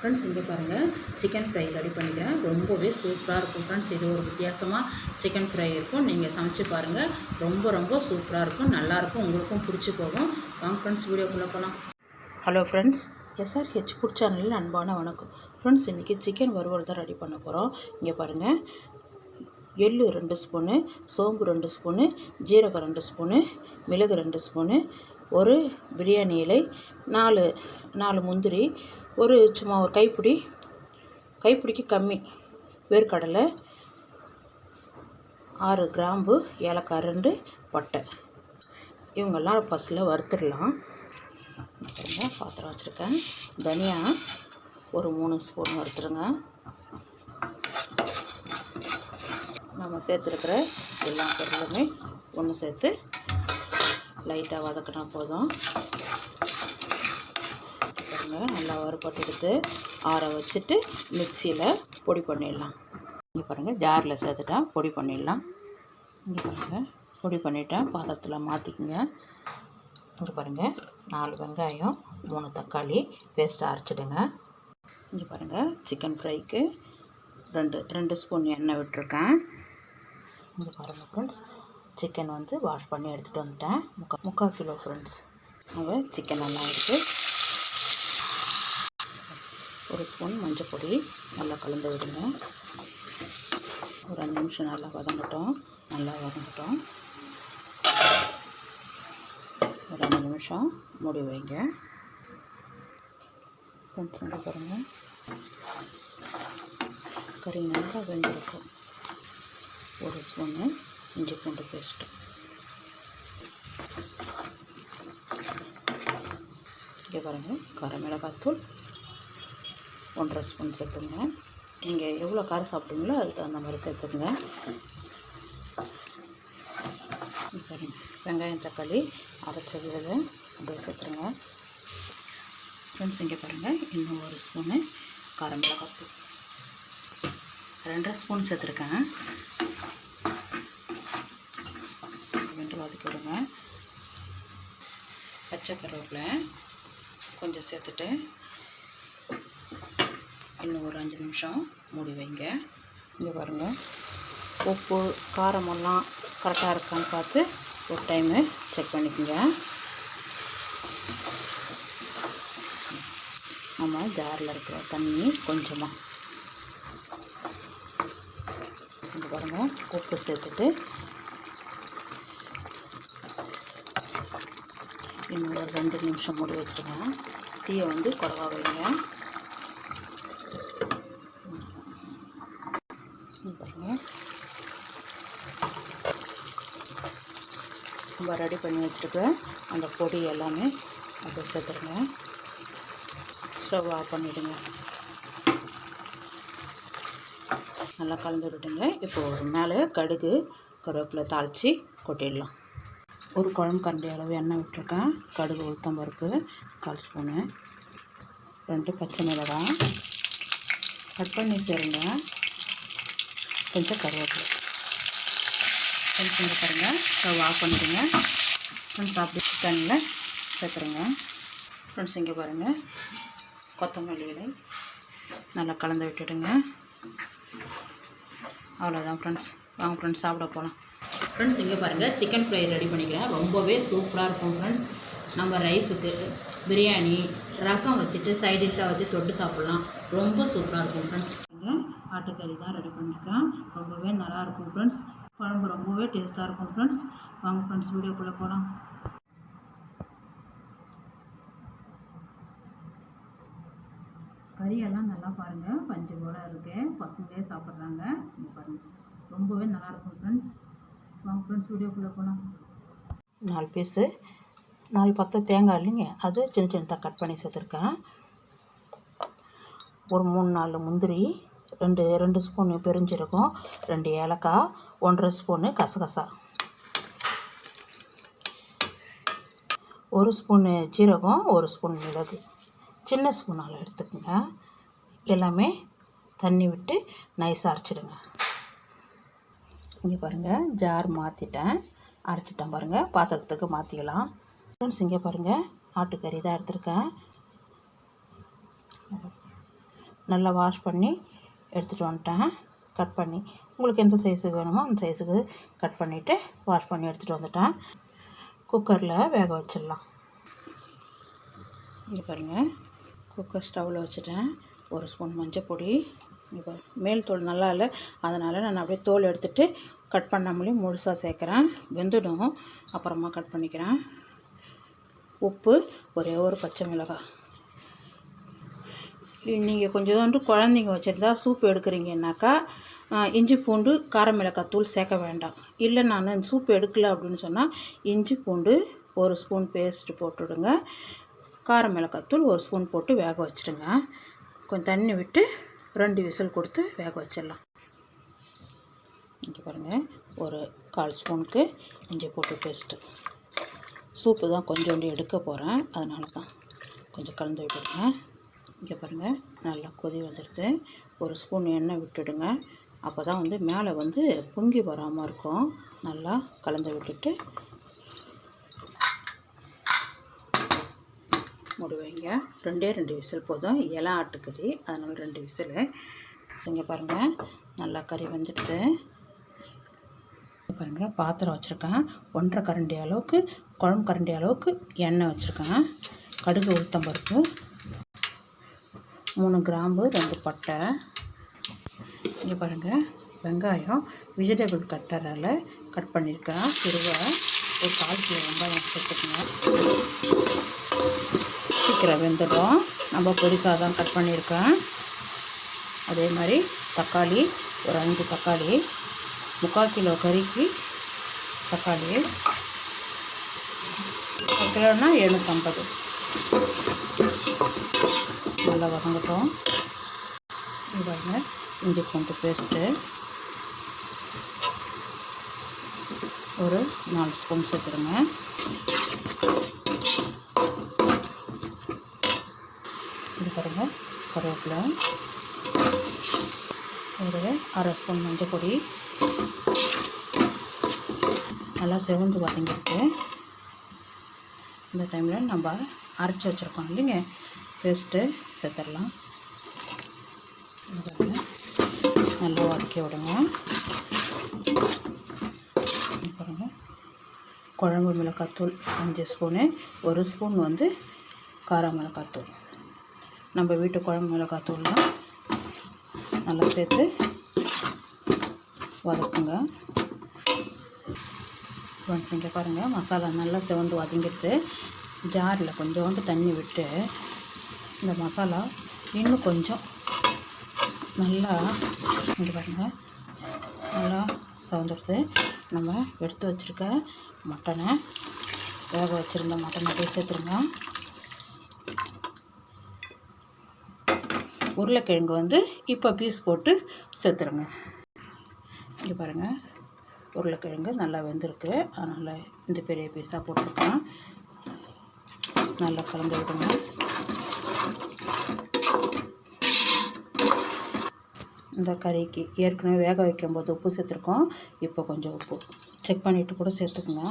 Friends இங்கே பாருங்கள் chicken fry ready பண்ணிக்கிறேன். ரொம்பவே சூப்பராக இருக்கும் ஃப்ரெண்ட்ஸ் இது ஒரு வித்தியாசமாக சிக்கன் ஃப்ரை இருக்கும். நீங்கள் சமைச்சு பாருங்கள் ரொம்ப ரொம்ப சூப்பராக இருக்கும். நல்லாயிருக்கும் உங்களுக்கும் பிடிச்சி போகும். வாங்க ஃப்ரெண்ட்ஸ் வீடியோக்குள்ளே போகலாம் ஹலோ ஃப்ரெண்ட்ஸ் எஸ்ஆர்ஹெச் ஃபுட் சேனலில் அன்பான வணக்கம். ஃப்ரெண்ட்ஸ் இன்றைக்கி சிக்கன் வறுவல் தான் ரெடி பண்ண போகிறோம் இங்கே பாருங்கள் எள்ளு ரெண்டு ஸ்பூனு சோம்பு ரெண்டு ஸ்பூனு ஜீரகம் ரெண்டு ஸ்பூனு மிளகு ரெண்டு ஸ்பூனு ஒரு பிரியாணி இலை நாலு நாலு முந்திரி ஒரு சும்மா ஒரு கைப்பிடி கைப்பிடிக்கு கம்மி. வேர்க்கடலை ஆறு கிராம்பு ஏலக்காய் ரெண்டு பட்டை. இவங்கெல்லாம் ஃபஸ்ட்டில் வறுத்துடலாம். பாத்திரம் வச்சுருக்கேன். தனியா ஒரு மூணு ஸ்பூன் வறுத்துருங்க நம்ம சேர்த்துருக்கிற எல்லா பொருளுமே ஒன்று சேர்த்து லைட்டாக வதக்கினா போதும். பாருங்க நல்லா வறுபட்டு எடுத்து ஆற வச்சுட்டு மிக்சியில் பொடி பண்ணிடலாம். இங்கே பாருங்கள் ஜாரில் சேர்த்துட்டா பொடி பண்ணிடலாம். இங்கே பாருங்கள் பொடி பண்ணிவிட்டேன் பாத்திரத்தில் மாற்றிக்குங்க இங்கே பாருங்கள் நாலு வெங்காயம் மூணு தக்காளி பேஸ்ட்டு அரைச்சிடுங்க. இங்கே பாருங்கள் சிக்கன் ஃப்ரைக்கு ரெண்டு ரெண்டு ஸ்பூன் எண்ணெய் விட்டுருக்கேன். இங்கே பாருங்கள் ஃப்ரெண்ட்ஸ் சிக்கன் வந்து வாஷ் பண்ணி எடுத்துகிட்டு வந்துட்டேன். முக்கா முக்கால் கிலோ ஃப்ரெண்ட்ஸ் சிக்கன் எல்லாம் இருக்குது ஒரு ஸ்பூன் மஞ்சள் பொடி நல்லா கலந்து விடுங்க. ஒரு அஞ்சு நிமிஷம் நல்லா வதங்கட்டும். நல்லா வதங்கட்டும். ஒரு அஞ்சு நிமிஷம் மூடி வைங்க. கொஞ்சம் இங்கே பாருங்கள் கறி நல்லா வெந்திருக்கும். ஒரு ஸ்பூனு இஞ்சி பூண்டு பேஸ்ட்டு. இங்கே பாருங்கள் கார மிளகாத்தூள். ஒன்றரை ஸ்பூன் சேர்த்துங்க. நீங்கள் எவ்வளோ காரம் சாப்பிடுங்களோ அதுக்கு தகுந்த மாதிரி சேர்த்துக்குங்க. சரிங்க வெங்காயம் தக்காளி அரைச்சது விழுது அப்படியே சேர்த்துருங்க. ஃப்ரெண்ட்ஸ் இங்கே பாருங்கள் இன்னும் ஒரு ஸ்பூனு கார மிளகாப்பு ரெண்டரை ஸ்பூன் சேர்த்துருக்கேன். ரெண்டு வதக்கி விடுங்க. பச்சை கருவேப்பிலை கொஞ்சம் சேர்த்துட்டு இன்னும் ஒரு அஞ்சு நிமிஷம் மூடி வைங்க. இங்கே பாருங்கள் உப்பு காரமெல்லாம் கரெக்டாக இருக்கான்னு பார்த்து ஒரு டைமு செக் பண்ணிக்கோங்க. நம்ம ஜாரில் இருக்கிற தண்ணி கொஞ்சமாக இங்கே பாருங்கள் உப்பு சேர்த்துட்டு இன்னும் ஒரு ரெண்டு நிமிஷம் மூடி வச்சுருங்க. தீயை வந்து குறவா வைங்க இங்க பாருங்கள் நம்ம ரெடி பண்ணி வச்சுருக்க அந்த பொடி எல்லாமே அதை சேர்த்துருங்க. ஸ்டவ் ஆஃப் பண்ணிவிடுங்க நல்லா கலந்து விட்டுங்க இப்போ ஒரு மேலே கடுகு கருவேப்பிலை தாளித்து கொட்டிடலாம். ஒரு குழம்பு கரண்டி அளவு எண்ணெய் விட்டுருக்கேன். கடுகு உளுத்தம் பருப்பு கால் ஸ்பூனு. ரெண்டு பச்சை மிளகாய். கட் பண்ணி சேருங்க. கொஞ்சம் கருவேப்பிலை. கொஞ்சம் பாருங்கள் ஸ்டவ் ஆஃப் பண்ணிடுங்க. ஃப்ரெண்ட்ஸ் அப்படி தண்ணியில் சேர்த்துருங்க. ஃப்ரெண்ட்ஸ் இங்கே பாருங்கள் கொத்தமல்லி இலை. நல்லா கலந்து விட்டுடுங்க. அவ்வளோதான் ஃப்ரெண்ட்ஸ் வாங்க ஃப்ரெண்ட்ஸ் சாப்பிட போகலாம் ஃப்ரெண்ட்ஸ் இங்கே பாருங்கள் சிக்கன் ஃப்ரை ரெடி பண்ணிக்கிறேன். ரொம்பவே சூப்பராக இருக்கும் ஃப்ரெண்ட்ஸ் நம்ம ரைஸுக்கு பிரியாணி ரசம் வச்சுட்டு சைட் டிஷ்ஷாக வச்சு தொட்டு சாப்பிட்லாம். ரொம்ப சூப்பராக இருக்கும் ஃப்ரெண்ட்ஸ் ஆட்டுக்கறி தான் ரெடி பண்ணியிருக்கேன் ரொம்பவே நல்லா இருக்கும் ஃப்ரெண்ட்ஸ் குழம்பு ரொம்பவே டேஸ்ட்டாக இருக்கும் ஃப்ரெண்ட்ஸ் வாங்க ஃப்ரெண்ட்ஸ் வீடியோக்குள்ளே போகலாம். கறியெல்லாம் நல்லா பாருங்கள் பஞ்சு போல் இருக்கு. பசங்களே சாப்பிட்றாங்க. இங்கே பாருங்கள் ரொம்பவே நல்லாயிருக்கும் ஃப்ரெண்ட்ஸ் வாங்க ஃப்ரெண்ட்ஸ் வீடியோக்குள்ளே போகலாம். நாலு பீஸு. நாலு பத்து தேங்காய் இல்லைங்க. அது சின்ன சின்னதாக கட் பண்ணி சேர்த்துருக்கேன். ஒரு மூணு நாலு முந்திரி ரெண்டு ரெண்டு ஸ்பூனு பெருஞ்சீரகம் ரெண்டு ஏலக்காய் ஒன்றரை ஸ்பூனு கசகசா. ஒரு ஸ்பூனு ஜீரகம் ஒரு ஸ்பூன் மிளகு. சின்ன ஸ்பூனால் எடுத்துக்கோங்க. எல்லாமே தண்ணி விட்டு நைஸாக அரைச்சிடுங்க. இங்கே பாருங்கள் ஜார் மாற்றிட்டேன் அரைச்சிட்டேன் பாருங்கள் பாத்திரத்துக்கு மாற்றிக்கலாம் ஃப்ரெண்ட்ஸ் இங்கே பாருங்கள் ஆட்டுக்கறி தான் எடுத்திருக்கேன். நல்லா வாஷ் பண்ணி எடுத்துகிட்டு வந்துட்டேன். கட் பண்ணி உங்களுக்கு எந்த சைஸுக்கு வேணுமோ அந்த சைஸுக்கு கட் பண்ணிவிட்டு வாஷ் பண்ணி எடுத்துகிட்டு வந்துட்டேன். குக்கரில் வேக வச்சிடலாம். இங்கே பாருங்கள் குக்கர் ஸ்டவ்வில் வச்சுட்டேன். ஒரு ஸ்பூன் மஞ்சள் பொடி. இப்போ மேல் தோல் நல்லா இல்லை. அதனால் நான் அப்படியே தோல் எடுத்துகிட்டு கட் பண்ணாமலேயும் முழுசாக சேர்க்குறேன். வெந்துடும். அப்புறமா கட் பண்ணிக்கிறேன். உப்பு ஒரே ஒரு பச்சை மிளகாய். நீங்கள் கொஞ்சோண்டு குழந்தைங்க வச்சுருந்தா சூப் எடுக்கிறீங்கன்னாக்கா இஞ்சி பூண்டு கார மிளகாய் தூள் சேர்க்க வேண்டாம். இல்லை நான் சூப் எடுக்கல அப்படின்னு சொன்னால் இஞ்சி பூண்டு ஒரு ஸ்பூன் பேஸ்ட்டு போட்டுவிடுங்க கார மிளகாய் தூள் ஒரு ஸ்பூன் போட்டு வேக வச்சிடுங்க. கொஞ்சம் தண்ணி விட்டு ரெண்டு விசில் கொடுத்து வேக வச்சிடலாம். இங்கே பாருங்கள் ஒரு கால் ஸ்பூனுக்கு இஞ்சி போட்டு பேஸ்ட்டு. சூப்பு தான் கொஞ்சோண்டு எடுக்க போகிறேன் அதனால தான் கொஞ்சம் கலந்து விட்டுடுங்க. இங்கே பாருங்கள் நல்லா கொதி வந்துடுது. ஒரு ஸ்பூன் எண்ணெய் விட்டுடுங்க. அப்போ தான் வந்து மேலே வந்து பொங்கி வராமல் இருக்கும். நல்லா கலந்து விட்டுட்டு முடிவைங்க. ரெண்டே ரெண்டு விசில் போதும். இலை ஆட்டுக்கறி அதனால் ரெண்டு விசில். இங்கே பாருங்கள் நல்லா கறி வந்துடுது. பாருங்கள் பாத்திரம் வச்சுருக்கேன். ஒன்றரை கரண்டி அளவுக்கு குழம்பு கரண்டி அளவுக்கு எண்ணெய் வச்சுருக்கேன். கடுகு உளுத்தம்பருப்பு மூணு கிராம்பு ரெண்டு பட்டை. இங்கே பாருங்கள் வெங்காயம் வெஜிடபிள் கட்டரால் கட் பண்ணியிருக்கேன் சிறுவை ஒரு கால் கிலோ வெங்காயம் சேர்த்துக்கோங்க சீக்கிரம் வெந்துடும். நம்ம பொடிசாக தான் கட் பண்ணியிருக்கேன் அதே மாதிரி தக்காளி ஒரு அஞ்சு தக்காளி முக்கால் கிலோ கறிக்கு தக்காளி. ஒரு கிலோனா எழுநூற்றம்பது நல்லா வதங்கட்டும். இது இஞ்சி பூண்டு பேஸ்ட்டு. ஒரு நாலு ஸ்பூன் சேர்த்துருங்க. இது பாருங்க கருவேப்பிலை. ஒரு அரை ஸ்பூன் மஞ்சள் பொடி. நல்லா செவந்து வதங்கிருக்கு. இந்த டைமில் நம்ம அரைச்சி வச்சுருக்கோம் இல்லைங்க. பேஸ்ட்டு சேர்த்துடலாம் இது பாருங்க. நல்லா வதக்கி விடுங்க பாருங்கள் குழம்பு மிளகாத்தூள் அஞ்சு ஸ்பூனு ஒரு ஸ்பூன் வந்து கார மிளகாத்தூள். நம்ம வீட்டு குழம்பு மிளகாத்தூள்லாம் நல்லா சேர்த்து வதக்குங்க. ஃப்ரெண்ட்ஸ் இங்கே பாருங்கள் மசாலா நல்லா சிவந்து வதங்கிட்டு ஜாரில் கொஞ்சோண்டு தண்ணி விட்டு இந்த மசாலா இன்னும் கொஞ்சம் நல்லா இங்கே பாருங்கள் நல்லா சவுந்தரத்து நம்ம எடுத்து வச்சுருக்க மட்டனை வேக வச்சுருந்த மட்டனை போய் சேர்த்துருங்க. உருளைக்கிழங்கு வந்து இப்போ பீஸ் போட்டு சேர்த்துருங்க. இங்கே பாருங்கள் உருளைக்கிழங்கு நல்லா வெந்திருக்கு. அதனால் இந்த பெரிய பீஸாக போட்டிருக்கோம் நல்லா கலந்து விடுங்க இந்த கறிக்கு ஏற்கனவே வேக வைக்கும்போது உப்பு சேர்த்துருக்கோம். இப்போ கொஞ்சம் உப்பு. செக் பண்ணிவிட்டு கூட சேர்த்துக்குங்க.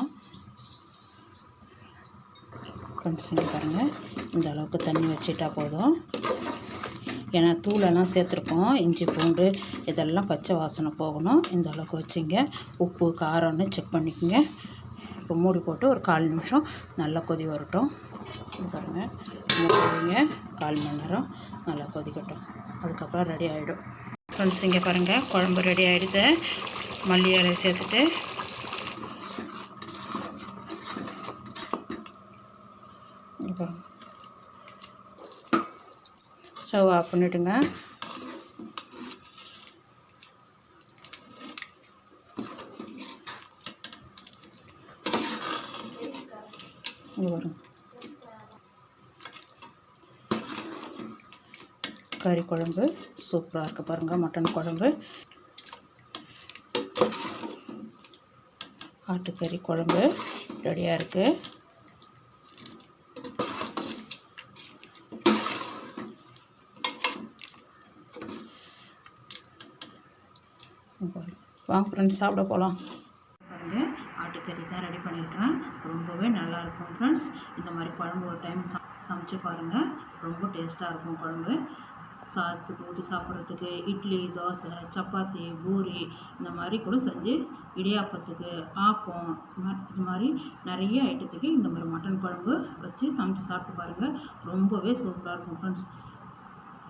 ஃப்ரெண்ட்ஸ் இங்கே பாருங்கள் இந்த அளவுக்கு தண்ணி வச்சுட்டா போதும். ஏன்னா தூளெல்லாம் சேர்த்துருக்கோம். இஞ்சி பூண்டு இதெல்லாம் பச்சை வாசனை போகணும். இந்த அளவுக்கு வச்சுங்க. உப்பு காரம்னு செக் பண்ணிக்கோங்க. இப்போ மூடி போட்டு ஒரு கால் நிமிஷம் நல்லா கொதி வரட்டும். பாருங்கள் மூடி கால் மணி நேரம் நல்லா கொதிக்கட்டும். அதுக்கப்புறம் ரெடி ஆகிடும் ஃப்ரெண்ட்ஸ் இங்கே பாருங்கள் குழம்பு ரெடி ஆகிடுது மல்லி இலையை சேர்த்துட்டு. ஸ்டவ் ஆஃப் பண்ணிவிடுங்க இங்கே வரும் கறி குழம்பு. சூப்பராக இருக்குது பாருங்கள் மட்டன் குழம்பு. ஆட்டுக்கறி குழம்பு ரெடியாக இருக்குது வாங்க ஃப்ரெண்ட்ஸ் சாப்பிட போகலாம் பாருங்க ஆட்டுக்கறி தான் ரெடி பண்ணியிருக்கேன் ரொம்பவே நல்லா இருக்கும் ஃப்ரெண்ட்ஸ் இந்த மாதிரி குழம்பு ஒரு டைம் சமைச்சு பாருங்கள் ரொம்ப டேஸ்ட்டாக இருக்கும் குழம்பு. சாதத்துக்கு ஊற்றி சாப்பிட்றதுக்கு இட்லி தோசை சப்பாத்தி பூரி இந்த மாதிரி கூட செஞ்சு இடியாப்பத்துக்கு ஆப்பம் இது மாதிரி நிறைய ஐட்டத்துக்கு இந்த மாதிரி மட்டன் குழம்பு வச்சு சமைச்சு சாப்பிட்டு பாருங்கள் ரொம்பவே சூப்பராக இருக்கும் ஃப்ரெண்ட்ஸ்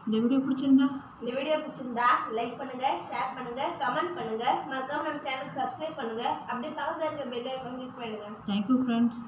இந்த வீடியோ பிடிச்சிருந்தா? இந்த வீடியோ பிடிச்சிருந்தா லைக் பண்ணுங்க ஷேர் பண்ணுங்க கமெண்ட் பண்ணுங்க. மறக்காம நம்ம சேனலுக்கு சப்ஸ்கிரைப் பண்ணுங்க. அப்படியே பக்கத்துல இருக்க பெல் ஐக்கான் கிளிக் பண்ணுங்க தேங்க்யூ ஃப்ரெண்ட்ஸ்